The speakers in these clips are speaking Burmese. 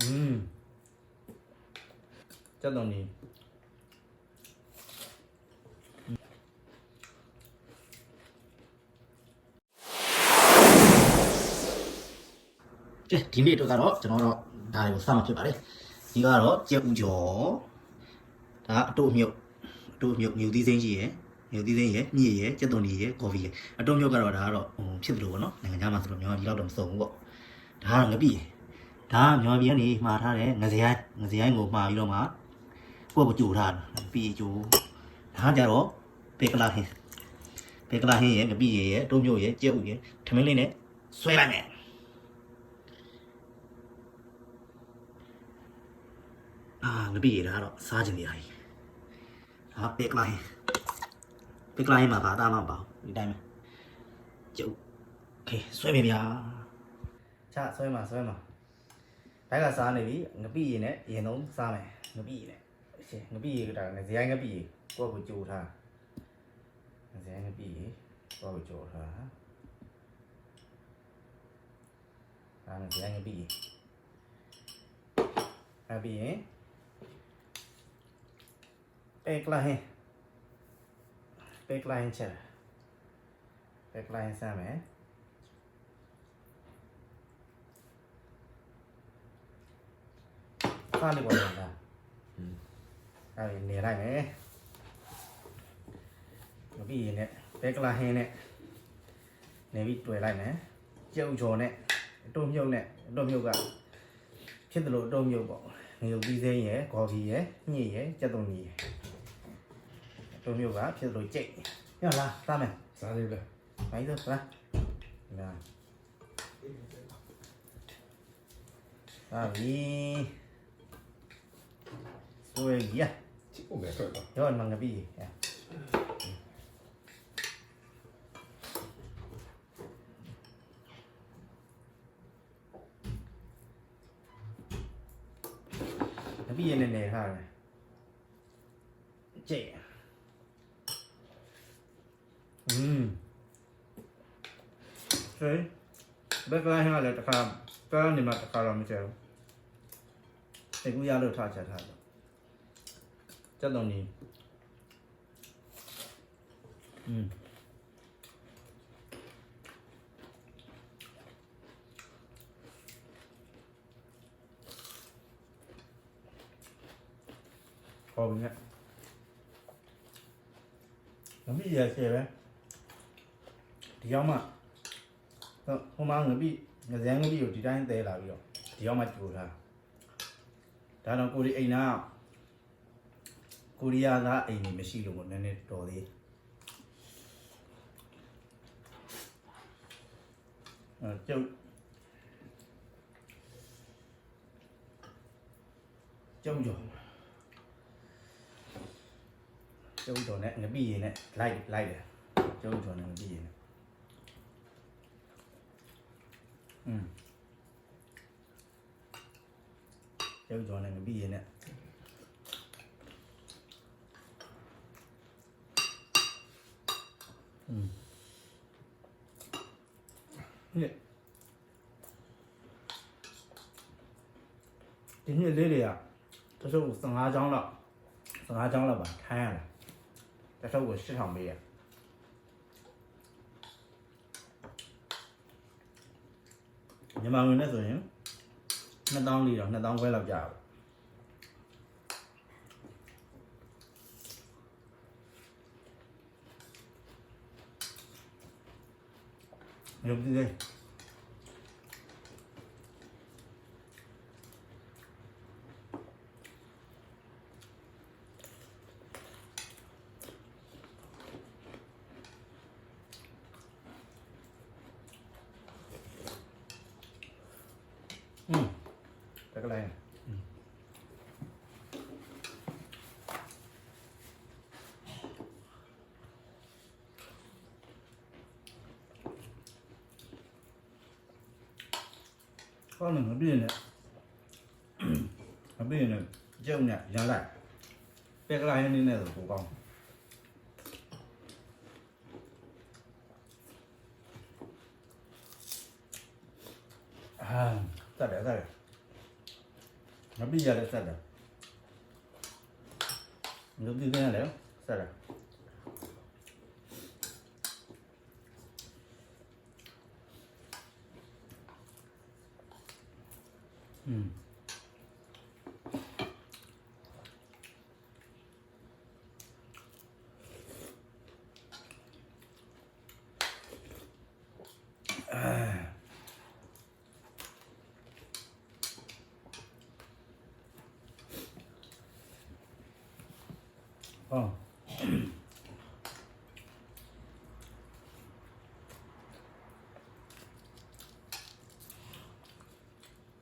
อืมကြက်သွန်ကြီးကဲဒီနေ့အတွက်ကတော့ကျွန်တော်တို့ဒါတွေကိုစမှာဖြစ်ပါတယ်ဒီကတော့ကြက်ဥကျော်ဒါအတုအမြုပ်အတုအမြုပ်မြူသီးစိမ်းကြီးရယ်မြူသီးစိမ်းရယ်မြစ်ရယ်ကြက်သွန်ကြီးရယ်ကော်ဖီရယ်အတုအမြုပ်ကတော့ဒါကတော့ဟိုဖြစ်တယ်လို့ပေါ့နော်နိုင်ငံခြားမှာဆိုတော့မြန်မာပြည်လောက်တော့မစုံဘူးပေါ့ဒါကငပိရယ် ဒါကမြန်မာပြည်ကနေမှာထားတယ်ငစရိုင်းငစရိုင်းကိုမှာပြီးတော့မှကိုယ့်ကိုကြိုထားတယ်ပြီးကြိုဒါကကြတော့ပေကလာဟင်းပေကလာဟင်းရယ်ငပိရယ်ရယ်အတုအမြုပ်ရယ်ကြက်ဥရယ်ထမင်းလေးနဲ့ဆွဲလိုက်မယ် အာငပိရတာကတော့စားကြင်နေရည်ဒါပက်ကလိုင်းပက်ကလိုင်းမှာပါတာမှမပေါ့ဒီတိုင်းပဲကျုပ်โอเคဆွဲပြီဗျာ ချဆွဲမှာဆွဲမှာ ဘက်ကစားနေပြီငပိရည်နဲ့ရင်သုံးစားမယ်ငပိရည်နဲ့အရှင်ငပိရည်ကဒါငစရိုင်းငပိရည်ကိုယ့်ကိုကြိုထားငစရိုင်းငပိရည်ကိုယ့်ကိုကြိုထားဒါငစရိုင်းငပိရည်အပြီးရင်ပေကလိုင်းပေကလိုင်းချက်ပေကလိုင်းစားမယ် စားလေးပေါ်လာတာအဲဒီနေလိုက်မယ်မပြီးရင်လည်းဘက်ကလာဟင်းနဲ့နေပြီးတွေ့လိုက်မယ်ကျုပ်ချော်နဲ့အတုံးမြုပ်နဲ့အတုံးမြုပ်ကဖြစ်တယ်လို့အတုံးမြုပ်ပေါ့ငရုတ်ပြီးသေးရယ်ကော်ဖီရယ်ညှစ်ရယ်ကြက်သွန်ကြီးရယ်အတုံးမြုပ်ကဖြစ်တယ်လို့ကြိတ်ရလားစားမယ် စားလေးပဲ မိုင်းတော့စားနာအာဘီဆိုရည်ရ ချစ်ဖို့ပဲထွက်ပါ 소고기 야. 찍고 매 설 마. 이건 망가 비. 비 얘는 내 하 네. 제. 음. 제. 내가 해야 될 까? 다른 님한테 가라 미 쳐. 대구 야로 타자 타 자. ကူးရလို့ထားချက်ထားတယ်ကြက်သွန်ကြီးอืมဟောပြီနဲ့ငါမိရရှယ်ပဲဒီရောက်မှဟိုမှာငါပြီးငဇန်ငါပြီးကိုဒီတိုင်းသဲလာပြီးတော့ဒီရောက်မှကြိုထားဒါတော့ကိုဒီအိမ်နာ ကကိုရီးယားသားအိမ်ကြီးမရှိလို့ပေါ့နည်းနည်းတော်သေးအဲကျုပ်ကျုပ်ကြော်ကျုပ်ကြော်နဲ့ငပိရင်နဲ့လိုက်လိုက်တယ်ကျုပ်ကြော်နဲ့ငပိရင်နဲ့อืมကျုပ်ကြော်နဲ့ငပိရင်နဲ့ နှစ်ဒီနှစ်လေးတွေကတစ်စုပ်15ချောင်းလောက်15ချောင်းလောက်ပါထိုင်းရတယ်တစ်စုပ်ကို8000ပေးရမြန်မာငွေနဲ့ဆိုရင်2000လီတော့2000ခွဲလောက်ကြာပါ 牛逼 세. 선은 어비네 어비네 정네 야라 백라 해니네도 고강 아 짜려 짜려 어비 야라 짜려 여기 그냥 해요 짜려 음. 아. 어.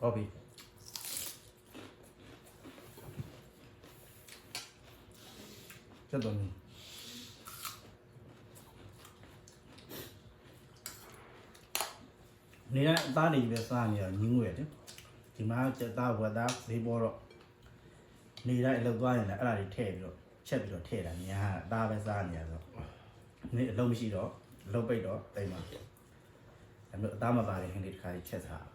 거비. ပြတ်တော်နေနေရအသားတွေပဲစားနေရညင်းငွေတယ်ဒီမှာကြက်သားဝက်သားဈေးပေါ်တော့နေရအလုပ်သွားရင်လည်းအဲ့ဒါတွေထည့်ပြီးတော့ချက်ပြီးတော့ထည့်တာများအသားပဲစားနေရဆိုနေအလုပ်မရှိတော့အလုပ်ပိတ်တော့တိတ်မှာအဲ့လိုအသားမပါတဲ့ဟင်းတွေတစ်ခါချက်စား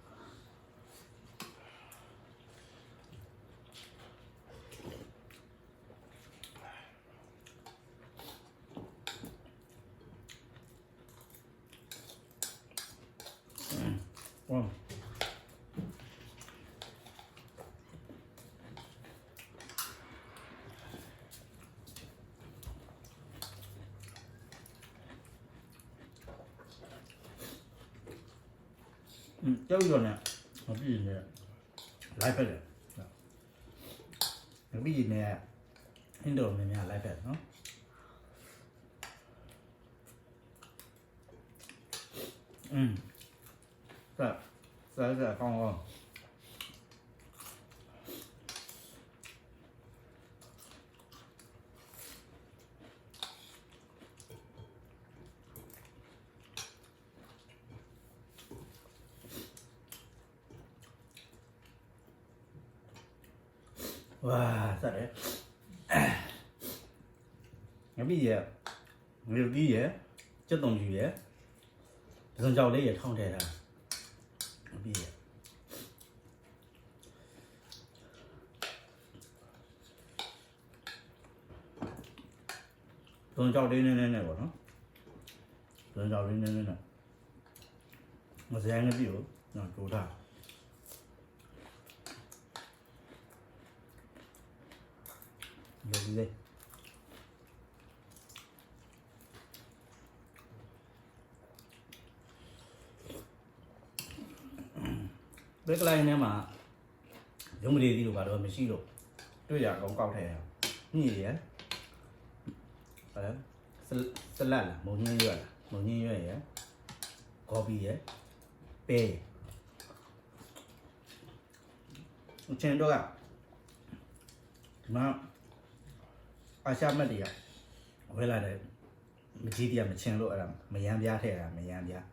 มเจ้าอยู่เนี่ยมันพี่ยินเนี่ยไลฟ์ไปเลยมันพี่ยินเนี่ยฮินโดมนเนี่ยไลฟ์ไปเนาะอืมแบบ tới giờ con rồi 와, 잘해. 여기 얘, 여기 얘, 저동 위에, 무슨 자리 얘 통제라 quý vị ạ đi lên lên này của nó. Tôi sau đi lên lên này. Nó sẽ ăn cái biểu, nó chủ đạo dùng gì ဘက်ကလိုင်းထဲမှာရုံးမလေးသီးလို့ပါတော့မရှိတော့တွေ့ရအောင်ကောက်ထဲရညည်ရဟဲ့ဆလတ်လားမုံညင်းရွက်လားမုံညင်းရွက်ရကော်ပီရပဲအချင်းတော့ကဒီမှာအာရှမတ်တွေကဝဲလာတယ်မကြီးတရားမချင်းလို့အဲ့ဒါမယမ်းပြားထဲတာမယမ်းပြား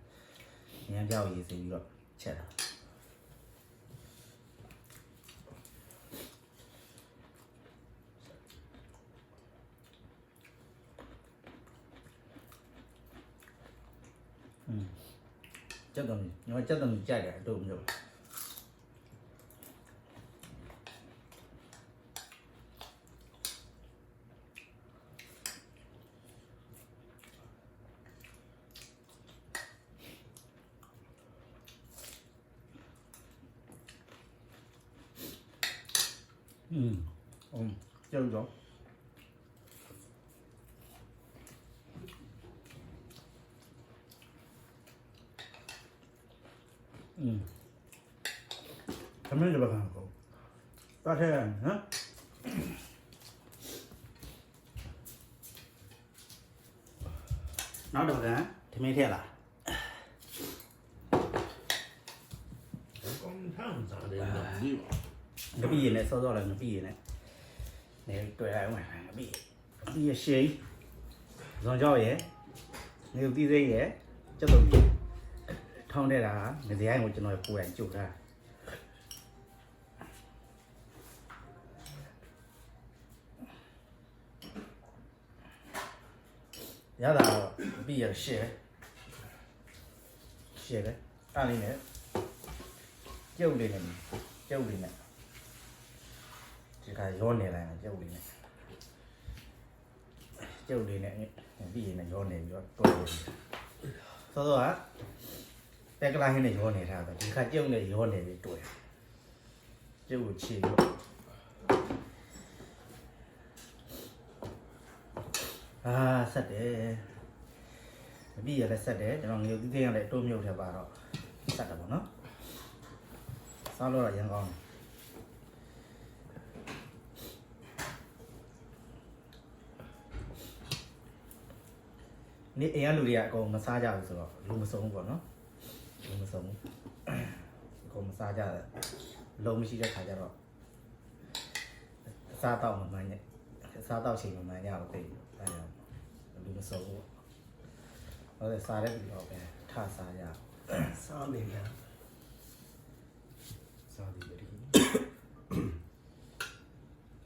မယမ်းပြားကိုရေးစီပြီးတော့ချက်တာ 쨌든 어쨌든 짜게 또 음료 음, 음, 여기죠. 가면 잡아가는 거. 딱 해야 하나? nào được hả? Thì mấy thế là? Nó bị gì này, sau đó là nó bị gì này Này tuổi lại ngoài hàng, bị Bị xế Rồi cho vậy Nếu tí dây vậy Chắc tôi Thông đây là Người gì ai ngồi cho nói của anh chủ ra ရှိဇွန်ကြောက်ရဲ့နေဦးပြီးသေးရဲ့စက်တုံးကြီးထောင်းတဲ့တာငစရိုင်းကိုကျွန်တော်ကိုယ်တိုင်ကြုတ်တာရတာတော့ပြီးရရှယ်ရှယ်ပဲအားလေးနဲ့ကျုပ်လေးနဲ့ကျုပ်လေးနဲ့ဒီခါရောနေလိုက်တာကျုပ်လေးနဲ့ကျုပ်လေးနဲ့ပြီးရင်လည်းရောနေပြီးတော့တွဲနေပြီစောစောကတက်ကလာဟင်းနဲ့ရောနေထားတာဒီခါကျုပ်နဲ့ရောနေပြီးတွဲကျုပ်ကိုချီတော့ အာဆက်တယ်မပြီးရလဲဆက်တယ်ကျွန်တော်ငရုတ်သီးသိမ်းရလဲအတိုးမြုပ်ထဲပါတော့ဆက်တယ်ပေါ့နော်စားလို့တော့ရန်ကောင်းတယ်နေ့အိမ်ကလူတွေကအကုန်မစားကြဘူးဆိုတော့လူမစုံဘူးပေါ့နော်လူမစုံဘူးအကုန်မစားကြတယ်လုံးမရှိတဲ့ခါကျတော့အစားတော့မမှန်နဲ့အစားတော့ချိန်မမှန်ကြတော့သိายาวดูมาสูงเราแต่ซ้ายได้เป็นออกไปท่าซ้ายยาว Sağlayayım ya. Sağ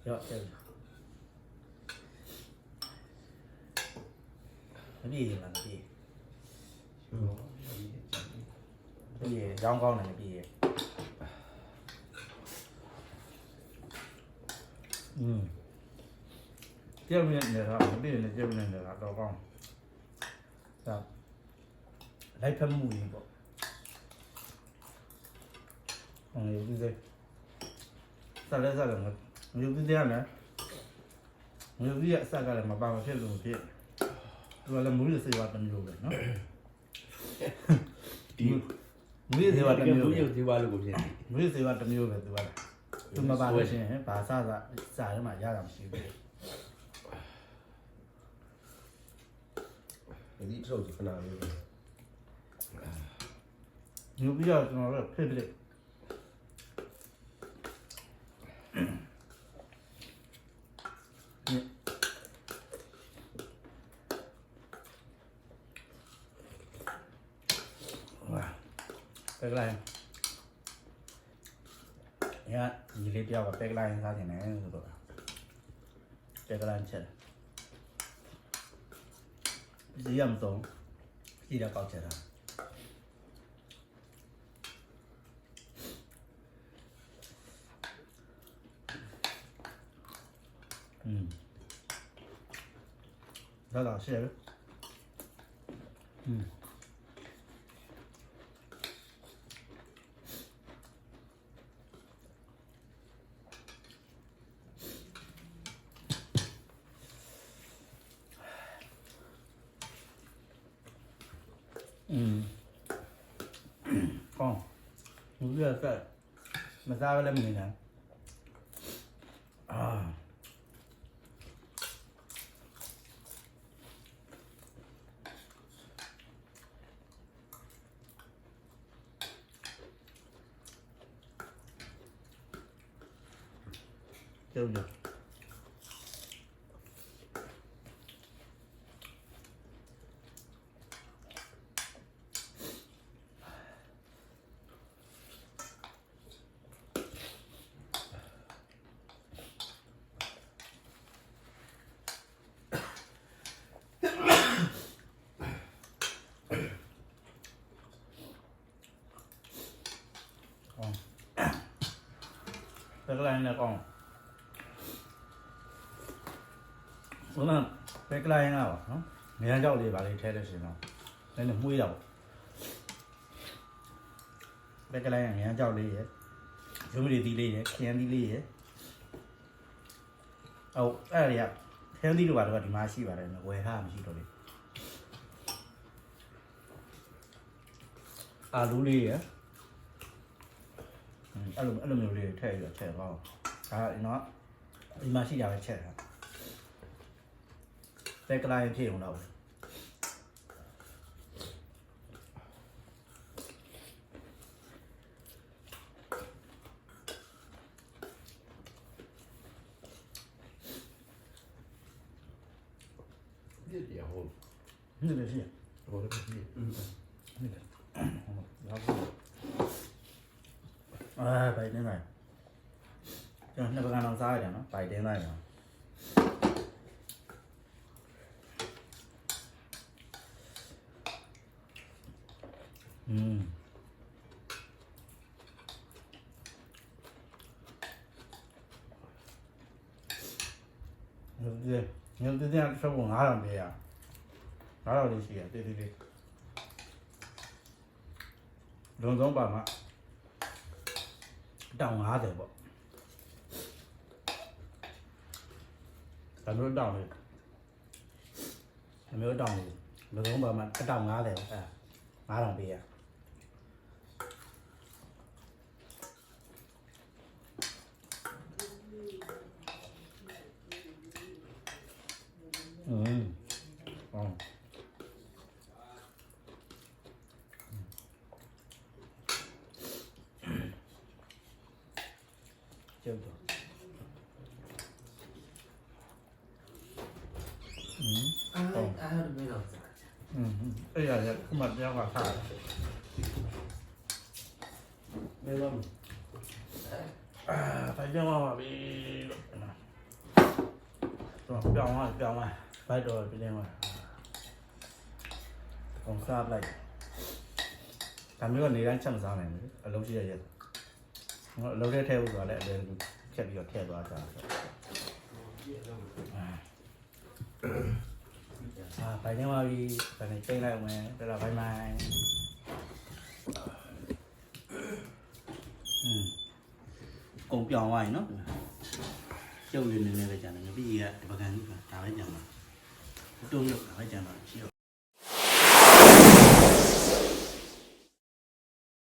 เยอะเกินแล้วพี่ยืนหลัพี่ Yo, iyi, iyi. พี่ย้อมกองหน่อยพี่อืม ကျက်မြင့်နေတာမသိရင်လည်းကျက်မြင့်နေတာတော့ကောင်းဒါလိုက်ဖက်မှုကြီးပေါ့ဟိုယူသေးဆက်လက်ဆက်လက်မြူသေးရမယ်မြူသေးရအဆက်ကလည်းမပါမဖြစ်လို့ဖြစ်သူကလည်းမူရစေဝါတစ်မျိုးပဲနော်ဒီမူရစေဝါတစ်မျိုးမူရစေဝါလို့ကိုဖြစ်တယ်မူရစေဝါတစ်မျိုးပဲသူကသူမပါလို့ရှင်ဘာစစစာထဲမှာရတာမရှိဘူး Mình ít rồi thì phần nào rồi. Yok ya sonra pebre. Bếp lại Nhá, dì lý tiêu và bếp lại ra thì nè rồi Bếp lại 你也唔懂 âm tốn, ghi lại 嗯 sao lên mình nè à. tiêu được တကယ်လည်းကောင်းဘုန်းကပဲကလိုင်းကပါနော်။နေရာကြောက်လေးပါလေးထဲလို့ရှိရင်တော့လည်းလည်းမှုေးတော့ပဲကလိုင်းကနေရာကြောက်လေးရယ်ရုံးမရီသီးလေးရယ်ခရမ်းသီးလေးရယ်အော်အဲ့ဒါတွေကခရမ်းသီးတို့ပါတော့ဒီမှာရှိပါတယ်နော်ဝယ်ထားမှမရှိတော့လေအာလူလေးရယ် အဲ့လိုအဲ့လိုမျိုးလေးထည့်ပြီးတော့ချက်သွားအောင်ဒါကနော်ဒီမှာရှိကြတဲ့ချက်ဟာပဲကလိုင်းဖြစ်အောင်တော့这点好，那个是，我那个是，嗯，那个，然后。à, bảy tiếng này cho nên các anh làm sai rồi nó bảy tiếng này rồi ừ. làm gì à, 그냥 저거 gì 돼요. đi đi đi, 네, 네. 롱롱 mà. တဲ့ဆက်ဖို့9000ပေးရ9000လေးရှိရတေးသေးလေးလုံဆုံးပါမှာတောင်90ပေါ့ဒါမျိုးတောင်လေးဒါမျိုးတောင်လေးလုံဆုံးပါမှာတောင်90ပေါ့အဲ9000ပေးရ చెబుతాం ừ. bây giờ? Cứ mật ra vào thải. Đây không à, phải cho mà bị rồi cho mà cho mà phải rồi bị đem mà còn sao lại làm cái con này đang chăm sao này ở lâu chưa vậy? နေတိုင်းချက်မစားနိုင်ဘူးအလုံးရှိရရဲ့ငါအလုံးထဲထဲဖို့ဆိုတော့လည်းအလဲချက်ပြီးတော့ထည့်သွားကြတာဆိုအာဘိုင်ကြောင်းပါပြီဒါနဲ့ချိန်လိုက်အောင်မယ်ဒါတော့ဘိုင်ဘိုင်อืมကုံပြောင်းသွားရင်နော်ကျုပ်လေးနည်းနည်းပဲကြံတယ်ငါပြီးရဒီပကံကြီးကဒါပဲကြံပါတုံးရုပ်ဒါပဲကြံပါရှိတော့